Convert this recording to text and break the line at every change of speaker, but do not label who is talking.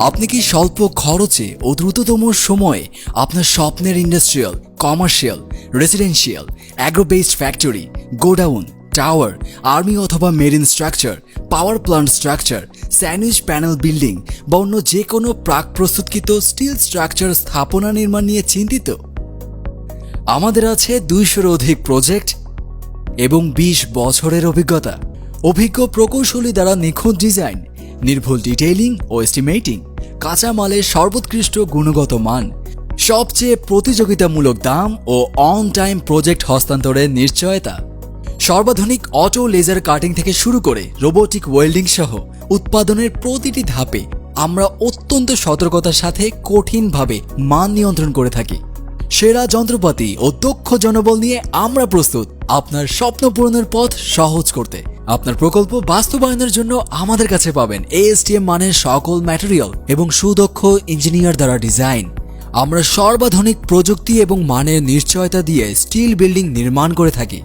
আপনি কি স্বল্প খরচে ও দ্রুততম সময়ে আপনার স্বপ্নের industrial, commercial, residential agro based factory, godown, tower, army অথবা marine structure, power plant structure, sandwich panel building বা অন্য যে কোনো প্রাক প্রস্তুতকৃত স্টিল স্ট্রাকচার স্থাপনা নির্মাণ নিয়ে চিন্তিত? আমাদের আছে দুইশোর অধিক প্রজেক্ট এবং ২০ বছরের অভিজ্ঞতা। অভিজ্ঞ প্রকৌশলী দ্বারা নিখুঁত ডিজাইন নির্ভুল ডিটেইলিং ও এস্টিমেটিং কাঁচামালের সর্বোৎকৃষ্ট গুণগত মান, সবচেয়ে প্রতিযোগিতামূলক দাম ও অন টাইম প্রজেক্ট হস্তান্তরের নিশ্চয়তা, সর্বাধুনিক অটো লেজার কাটিং থেকে শুরু করে রোবোটিক ওয়েল্ডিং সহ উৎপাদনের প্রতিটি ধাপে আমরা অত্যন্ত সতর্কতার সাথে কঠিনভাবে মান নিয়ন্ত্রণ করে থাকি। সেরা যন্ত্রপাতি ও দক্ষ জনবল নিয়ে আমরা প্রস্তুত। আপনার স্বপ্ন পূরণের পথ সহজ করতে। আপনার প্রকল্প বাস্তবায়নের জন্য আমাদের কাছে পাবেন এএসটিএম মানের সকল ম্যাটেরিয়াল এবং সুদক্ষ ইঞ্জিনিয়ার দ্বারা ডিজাইন আমরা সর্বাধুনিক প্রযুক্তি এবং মানের নিশ্চয়তা দিয়ে স্টিল বিল্ডিং নির্মাণ করে থাকি।